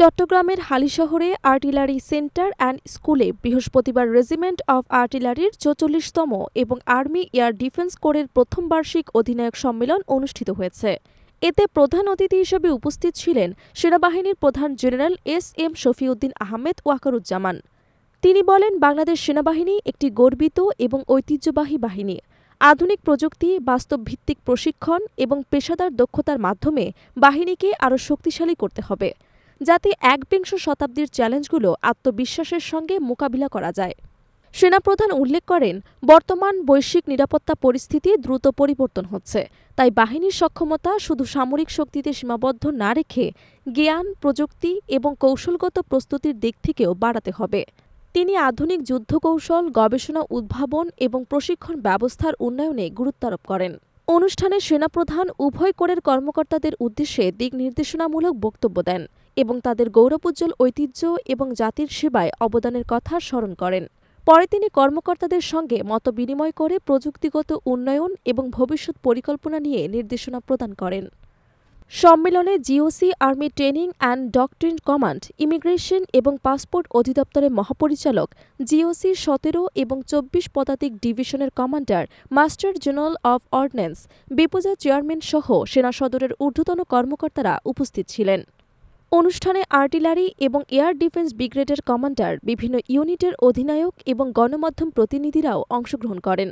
চট্টগ্রামের হালিশহরে artillery centre and স্কুলে বৃহস্পতিবার রেজিমেন্ট অব আর্টিলারির চৌচল্লিশতম এবং আর্মি এয়ার ডিফেন্স কোরের প্রথম বার্ষিক অধিনায়ক সম্মেলন অনুষ্ঠিত হয়েছে। এতে প্রধান অতিথি হিসেবে উপস্থিত ছিলেন সেনাবাহিনীর প্রধান General S M Shafiuddin Ahmed Wakeruzzaman. তিনি বলেন, বাংলাদেশ সেনাবাহিনী একটি গর্বিত এবং ঐতিহ্যবাহী বাহিনী। আধুনিক প্রযুক্তি, বাস্তবভিত্তিক প্রশিক্ষণ এবং পেশাদার দক্ষতার মাধ্যমে বাহিনীকে আরও শক্তিশালী করতে হবে। যাতে একবিংশ শতাব্দীর চ্যালেঞ্জগুলো আত্মবিশ্বাসের সঙ্গে মোকাবিলা করা যায়। সেনাপ্রধান উল্লেখ করেন, বর্তমান বৈশ্বিক নিরাপত্তা পরিস্থিতি দ্রুত পরিবর্তন হচ্ছে। তাই বাহিনীর সক্ষমতা শুধু সামরিক শক্তিতে সীমাবদ্ধ না রেখে জ্ঞান, প্রযুক্তি এবং কৌশলগত প্রস্তুতির দিক থেকেও বাড়াতে হবে। তিনি আধুনিক যুদ্ধকৌশল, গবেষণা উদ্ভাবন এবং প্রশিক্ষণ ব্যবস্থার উন্নয়নে গুরুত্বারোপ করেন। অনুষ্ঠানে সেনাপ্রধান উভয় কোরের কর্মকর্তাদের উদ্দেশ্যে দিক নির্দেশনামূলক বক্তব্য দেন এবং তাদের গৌরবোজ্জ্বল ঐতিহ্য এবং জাতির সেবায় অবদানের কথা স্মরণ করেন। পরে তিনি কর্মকর্তাদের সঙ্গে মত বিনিময় করে প্রযুক্তিগত উন্নয়ন এবং ভবিষ্যৎ পরিকল্পনা নিয়ে নির্দেশনা প্রদান করেন। সম্মেলনে GOC army training and doctrine command, immigration এবং পাসপোর্ট অধিদপ্তরের মহাপরিচালক, জিওসি সতেরো এবং চব্বিশ পদাতিক ডিভিশনের commander, master general of ordnance, BEPZA chairman সহ সেনা সদরের ঊর্ধ্বতন কর্মকর্তারা উপস্থিত ছিলেন। অনুষ্ঠানে আর্টিলারি এবং এয়ার ডিফেন্স ব্রিগেডের কমান্ডার, বিভিন্ন ইউনিটের অধিনায়ক এবং গণমাধ্যম প্রতিনিধিরাও অংশগ্রহণ করেন।